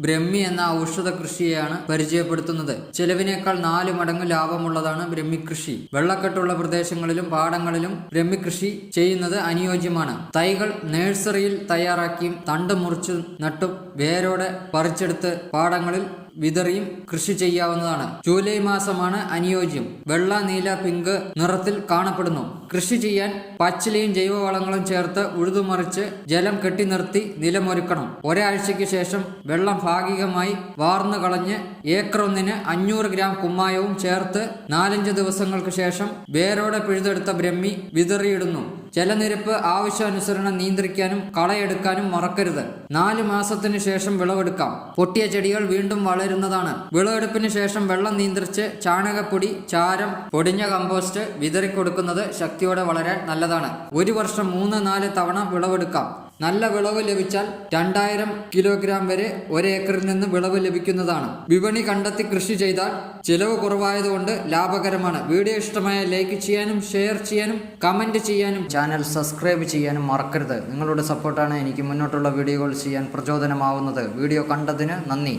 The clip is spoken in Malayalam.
ബ്രഹ്മി എന്ന ഔഷധ കൃഷിയെയാണ് പരിചയപ്പെടുത്തുന്നത്. ചെലവിനേക്കാൾ നാല് മടങ്ങ് ലാഭമുള്ളതാണ് ബ്രഹ്മി കൃഷി. വെള്ളക്കെട്ടുള്ള പ്രദേശങ്ങളിലും പാടങ്ങളിലും ബ്രഹ്മി കൃഷി ചെയ്യുന്നത് അനുയോജ്യമാണ്. തൈകൾ നഴ്സറിയിൽ തയ്യാറാക്കിയും തണ്ട് മുറിച്ച് നട്ടും വേരോടെ പറിച്ചെടുത്ത് പാടങ്ങളിൽ വിതറിയും കൃഷി ചെയ്യാവുന്നതാണ്. ജൂലൈ മാസമാണ് അനുയോജ്യം. വെള്ള നീല പിങ്ക് നിറത്തിൽ കാണപ്പെടുന്നു. കൃഷി ചെയ്യാൻ പച്ചിലയും ജൈവവളങ്ങളും ചേർത്ത് ഉഴുതുമറിച്ച് ജലം കെട്ടി നിർത്തി നിലമൊരുക്കണം. ഒരാഴ്ചയ്ക്ക് ശേഷം വെള്ളം ഭാഗികമായി വാർന്നു കളഞ്ഞ് ഏക്കറൊന്നിന് അഞ്ഞൂറ് ഗ്രാം കുമ്മായവും ചേർത്ത് നാലഞ്ച് ദിവസങ്ങൾക്ക് ശേഷം വേരോടെ പിഴുതെടുത്ത ബ്രഹ്മി വിതറിയിടുന്നു. ജലനിരപ്പ് ആവശ്യാനുസരണം നിയന്ത്രിക്കാനും കളയെടുക്കാനും മറക്കരുത്. നാല് മാസത്തിനു ശേഷം വിളവെടുക്കാം. പൊട്ടിയ ചെടികൾ വീണ്ടും വളരുന്നതാണ്. വിളവെടുപ്പിന് ശേഷം വെള്ളം നിയന്ത്രിച്ച് ചാണകപ്പൊടി ചാരം പൊടിഞ്ഞ കമ്പോസ്റ്റ് വിതറിക്കൊടുക്കുന്നത് ശക്തിയോടെ വളരാൻ നല്ലതാണ്. ഒരു വർഷം മൂന്ന് നാല് തവണ വിളവെടുക്കാം. നല്ല വിളവ് ലഭിച്ചാൽ രണ്ടായിരം കിലോഗ്രാം വരെ ഒരേക്കറിൽ നിന്ന് വിളവ് ലഭിക്കുന്നതാണ്. വിപണി കണ്ടെത്തി കൃഷി ചെയ്താൽ ചിലവ് കുറവായതുകൊണ്ട് ലാഭകരമാണ്. വീഡിയോ ഇഷ്ടമായ ലൈക്ക് ചെയ്യാനും ഷെയർ ചെയ്യാനും കമന്റ് ചെയ്യാനും ചാനൽ സബ്സ്ക്രൈബ് ചെയ്യാനും മറക്കരുത്. നിങ്ങളുടെ സപ്പോർട്ടാണ് എനിക്ക് മുന്നോട്ടുള്ള വീഡിയോകൾ ചെയ്യാൻ പ്രചോദനമാവുന്നത്. വീഡിയോ കണ്ടതിന് നന്ദി.